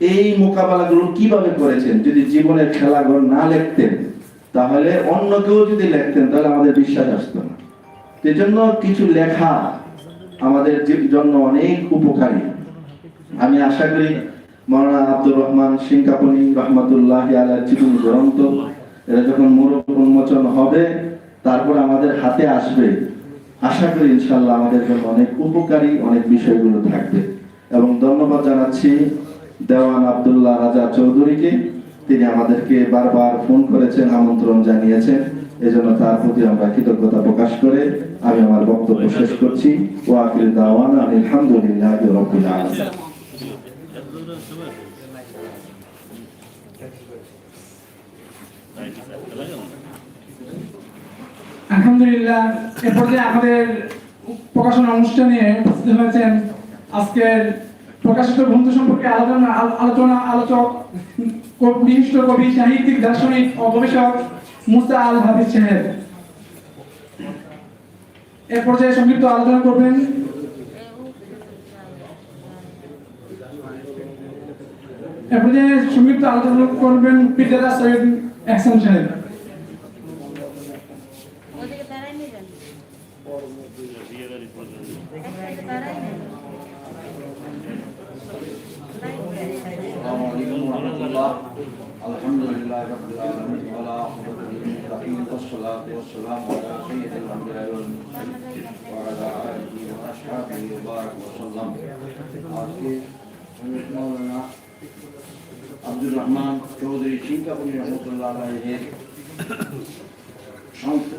এই মোকাবেলাগুলো কীভাবে করেছেন? যদি জীবনের খেলাঘর না লিখতেন, তাহলে অন্য কেউ যদি লিখতেন, তাহলে আমাদের বিশ্বাস আসতো না। এজন্য কিছু লেখা আমাদের জন্য অনেক উপকারী। আমি আশা করি মৌলানা আব্দুর রহমান সিংকাপনি রহমতুল্লাহ আলার জীবন গ্রন্থ এটা যখন মোড়ক উন্মোচন হবে, তারপর আমাদের হাতে আসবে। আশা করি ইনশাল্লাহ আমাদের জন্য অনেক উপকারী, অনেক বিষয়গুলো থাকবে। এবং ধন্যবাদ জানাচ্ছি দেওয়ান আব্দুল্লাহ রাজা চৌধুরীকে। তিনি আমাদেরকে বারবার ফোন করেছেন, আমন্ত্রণ জানিয়েছেন। এজন্য তার প্রতি আমরা কৃতজ্ঞতা প্রকাশ করে আমি আমার বক্তব্য শেষ করছি। ওয়াকিল দাওয়ান আলহামদুলিল্লাহ আলহামদুলিল্লাহ, এ পর্যায়ে আমাদের প্রকাশনা অনুষ্ঠানে উপস্থিত হয়েছেন আজকের প্রকাশিত গ্রন্থ সম্পর্কে আলোচনা আলোচনা, আলোচক বিশিষ্ট কবি, সাহিত্যিক, দার্শনিক ও গবেষক মুসা আল হাফিজ সাহেব। এ পর্যায়ে সংক্ষিপ্ত আলোচনা করবেন। এ পর্যায়ে সংক্ষিপ্ত আলোচনা করবেন পিতাদা সৈয়দ এহসান সাহেব। ورحمة الله الحمد لله رب العالمين ولا عقبة للمتقين والصلاة والسلام على سيد الأنبياء والمرسلين وعلى آله وأصحابه وبارك وسلم আজকে হযরত মাওলানা আব্দুর রহমান চৌধুরী সিংকাপুরি রহমতুল্লাহ আলাইহের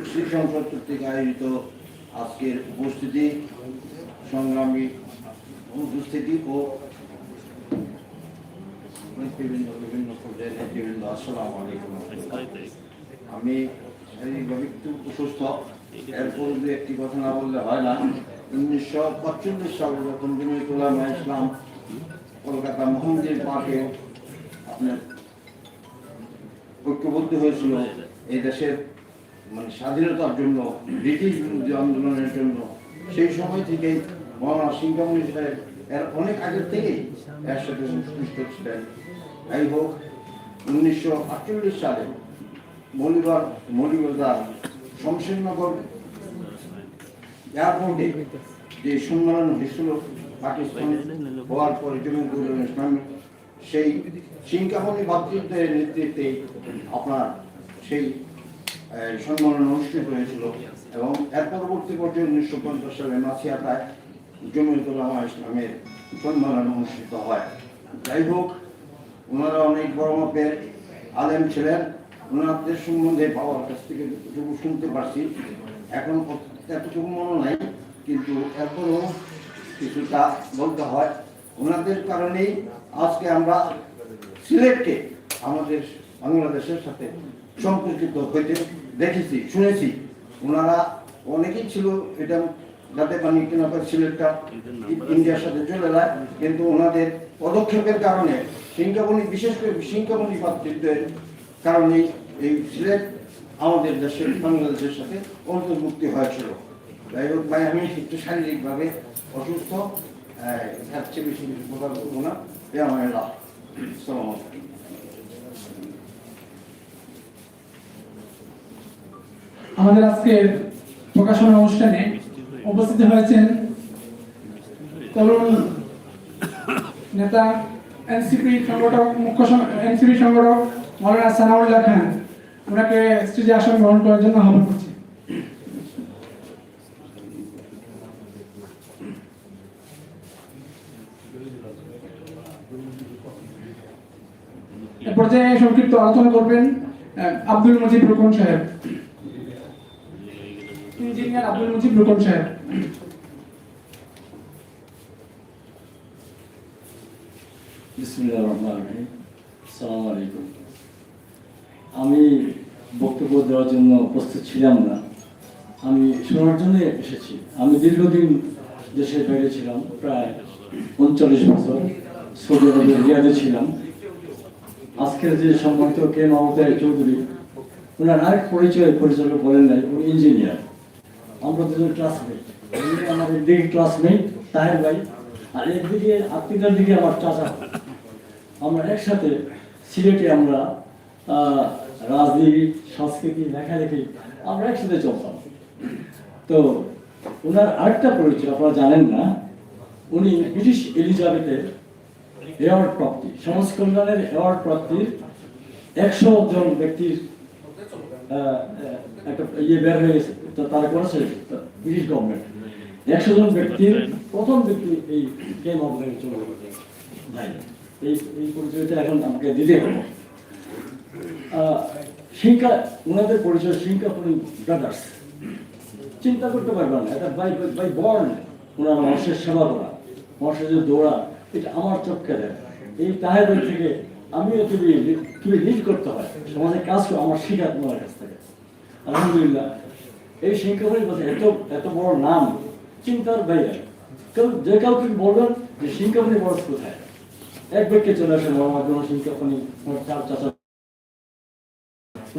শ্রী সংসদ কর্তৃক আয়োজিত আজকের উপস্থিতি সংগ্রামী উপস্থিতি ও আমি এরপর একটি কথা না বললে হয় না, উনিশশো সালে যখন ইসলাম কলকাতা মোহাম্মদের পার্কে আপনার ঐক্যবদ্ধ হয়েছিল, এই দেশের মানে স্বাধীনতার জন্য, ব্রিটিশ বিরোধী আন্দোলনের জন্য, সেই সময় থেকে মহানা সাহেব এর অনেক আগের থেকেই এর সাথে সংশ্লিষ্ট ছিলেন। যাই হোক, উনিশশো আটচল্লিশ সালে মলিবার মলিবাজার, শমশেরনগর এয়ারপোর্টে যে সম্মেলন হয়েছিল পাকিস্তান হওয়ার পরে জমিয়তুল ইসলাম সেই সিংকামণি ভাতৃত্বের নেতৃত্বে আপনার সেই সম্মেলন অনুষ্ঠিত হয়েছিল এবং এর পরবর্তী পর্যায়ে উনিশশো পঞ্চাশ সালে মাছিয়াটায় জমিয়তুল উলামা ইসলামের সম্মেলন অনুষ্ঠিত হয়। যাই হোক, ওনারা অনেক বড় মাপের আলেম ছিলেন। ওনাদের সম্বন্ধে বাবার কাছ থেকে যতটুকু শুনতে পারছি, এখন এতটুকু মনে নাই, কিন্তু এরপরও কিছুটা বলতে হয়। ওনাদের কারণেই আজকে আমরা সিলেটকে আমাদের বাংলাদেশের সাথে সম্পর্কিত হইতে দেখেছি, শুনেছি। ওনারা অনেকেই ছিল, এটা যাতে পানি কিনা সিলেটটা ইন্ডিয়ার সাথে চলে যায়, কিন্তু ওনাদের পদক্ষেপের কারণে সিংকাবনী বিশেষ করে সিংকাবনী ভাতৃত্বের কারণেই এই সিলেট আমাদের দেশের, বাংলাদেশের সাথে অন্তর্ভুক্তি হয়েছিল। যাই হোক ভাই, আমি একটু শারীরিকভাবে অসুস্থ এর চেয়ে বেশি কিছু কথা বলব না। এ আমার লাভ সালাম আমাদের আজকের প্রকাশনা অনুষ্ঠানে উপস্থিত হয়েছেন তরুণ নেতা এনসিপি সংগঠক, মুখ্য এনসিপি সংগঠক মৌলানা সানাউল্লাহ খান। ওনাকে স্টেজে আসন গ্রহণ করার জন্য আহ্বান করছি। এ পর্যায়ে সংক্ষিপ্ত আলোচনা করবেন আব্দুল মজিদ রুকন সাহেব। ইঞ্জিনিয়ার আব্দুল মুজিব রুকন সাহেব। আমি বক্তব্য দেওয়ার জন্য প্রস্তুত ছিলাম না। আমি শোনার জন্য এসেছি। আমি দীর্ঘদিন দেশের বাইরে ছিলাম, প্রায় উনচল্লিশ বছর। সৌদি আরবের রিয়াদে ছিলাম। আজকের যে সম্মানিত কে মমতায় চৌধুরী, ওনার আরেক পরিচয় পরিচয় বলেন নাই, উনি ইঞ্জিনিয়ার। আমরা দুজন ক্লাসমেট আমাদের দিকে ক্লাসমেট তাহের ভাই। আর একদিকে দিকে আমার চাচা। আমরা একসাথে সিলেটে আমরা রাজনীতি, সংস্কৃতি, লেখালেখি আমরা একসাথে চলতাম। তো ওনার আরেকটা পরিচয়, আপনারা জানেন না, উনি ব্রিটিশ এলিজাবেথের অ্যাওয়ার্ড প্রাপ্তি, সমাজ কল্যাণের অ্যাওয়ার্ড প্রাপ্তির একশো জন ব্যক্তির একটা ইয়ে বের হয়ে গেছে। তারা করেছে ব্রিটিশ গভর্নমেন্ট একশো জন ব্যক্তির প্রথম ব্যক্তি এই গেম অফ চলে এই এই পরিচয়টা এখন আমাকে দিতে হবে। ওনাদের পরিচয় ব্রাদার্স চিন্তা করতে পারবেন না এটা বাই বাই বর্ন ওনারা মানুষের সেবা করা মানুষের যে দৌড়া এটা আমার চোখকে দেয়। এই তাহের থেকে আমিও তুমি তুমি লিড করতে হয়। সমাজে কাজ করে আমার শিখা তোমার কাছ থেকে। আলহামদুলিল্লাহ। এই শিঙ্কাপুরির কথা এত এত বড় নাম, চিন্তার বাইরে। কেউ যে কাউকে বলবেন যে শিঙ্কাপুরি বরস কোথায় এক ব্যক্তি চলে আসে আমার মাধ্যমে শিঙ্কাপুরি আমার চার চাচা